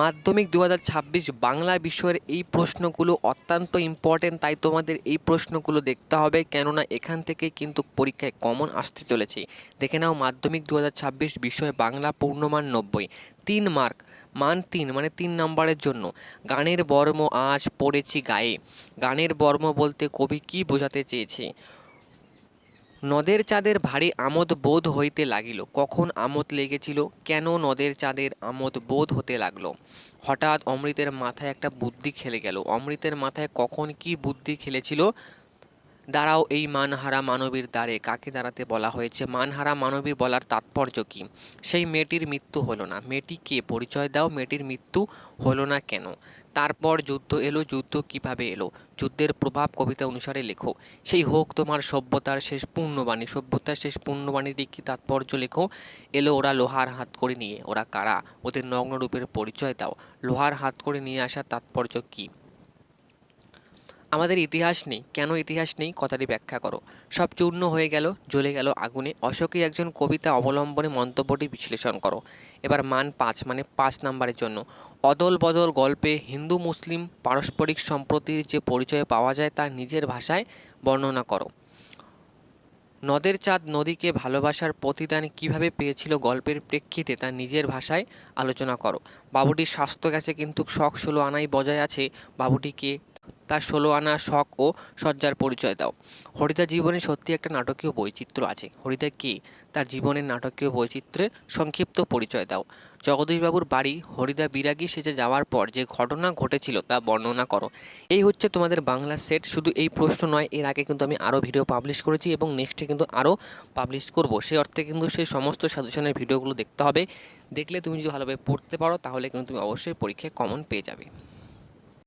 মাধ্যমিক দু হাজার ছাব্বিশ বাংলা বিষয়ের এই প্রশ্নগুলো অত্যন্ত ইম্পর্টেন্ট তাই তোমাদের এই প্রশ্নগুলো দেখতে হবে। কেননা এখান থেকে কিন্তু পরীক্ষায় কমন আসতে চলেছে। দেখে নাও, মাধ্যমিক দু হাজার ছাব্বিশ বিষয় বাংলা পূর্ণমান নব্বই। তিন মার্ক মান তিন মানে তিন নম্বরের জন্য। গানের বর্ম আজ পড়েছি গায়ে। গানের বর্ম বলতে কবি কি বোঝাতে চেয়েছে? নদের চাঁদের ভারী আমোদ বোধ হইতে লাগিল। কখন আমোদ লেগেছিল? কেন নদের চাঁদের আমোদ বোধ হতে লাগল? হঠাৎ অমৃতের মাথায় একটা বুদ্ধি খেলে গেল। অমৃতের মাথায় কখন কি বুদ্ধি খেলেছিল? দাঁড়াও এই মানহারা মানবীর দ্বারে। কাকে দাঁড়াতে বলা হয়েছে? মানহারা মানবী বলার তাৎপর্য কী? সেই মেয়েটির মৃত্যু হলো না। মেয়েটি কে? পরিচয় দাও, মেয়েটির মৃত্যু হলো না কেন? তারপর যুদ্ধ এলো, যুদ্ধ কীভাবে এলো? যুদ্ধের প্রভাব কবিতা অনুসারে লেখো। সেই হোক তোমার সভ্যতার শেষ পূর্ণবাণী। সভ্যতার শেষ পূর্ণবাণীর কি তাৎপর্য লেখো। এলো ওরা লোহার হাত করে নিয়ে। ওরা কারা? ওদের নগ্ন রূপের পরিচয় দাও। লোহার হাত করে নিয়ে আসার তাৎপর্য কী? আমাদের ইতিহাস নেই। কেন ইতিহাস নেই? কথাটি ব্যাখ্যা করো। সব চূর্ণ হয়ে গেল, জ্বলে গেল আগুনে। অশোকী একজন কবিতা অবলম্বনে মন্তব্যটি বিশ্লেষণ করো। এবার মান পাঁচ মানে পাঁচ নাম্বারের জন্য। অদল বদল গল্পে হিন্দু, মুসলিম, পারস্পরিক সম্প্রতির যে পরিচয় পাওয়া যায় তা নিজের ভাষায় বর্ণনা করো। নদের চাঁদ নদীকে ভালোবাসার প্রতিদান কীভাবে পেয়েছিল গল্পের প্রেক্ষিতে তা নিজের ভাষায় আলোচনা করো। বাবুটির স্বাস্থ্য গেছে কিন্তু শখ ষোলো আনাই বজায় আছে। বাবুটিকে তার ষোলো আনা শখ ও সজ্জার পরিচয় দাও। হরিতা জীবনে সত্যি একটা নাটকীয় বৈচিত্র্য আছে। হরিদা কে? তার জীবনের নাটকীয় বৈচিত্র্যের সংক্ষিপ্ত পরিচয় দাও। জগদীশবাবুর বাড়ি হরিদা বিরাগী সেজে যাওয়ার পর যে ঘটনা ঘটেছিল তা বর্ণনা করো। এই হচ্ছে তোমাদের বাংলা সেট। শুধু এই প্রশ্ন নয়, এর আগে কিন্তু আমি আরও ভিডিও পাবলিশ করেছি এবং নেক্সটে কিন্তু আরও পাবলিশ করব। সেই অর্থে কিন্তু সেই সমস্ত সাজেশনের ভিডিওগুলো দেখতে হবে। দেখলে তুমি যদি ভালোভাবে পড়তে পারো, তাহলে কিন্তু তুমি অবশ্যই পরীক্ষায় কমন পেয়ে যাবে।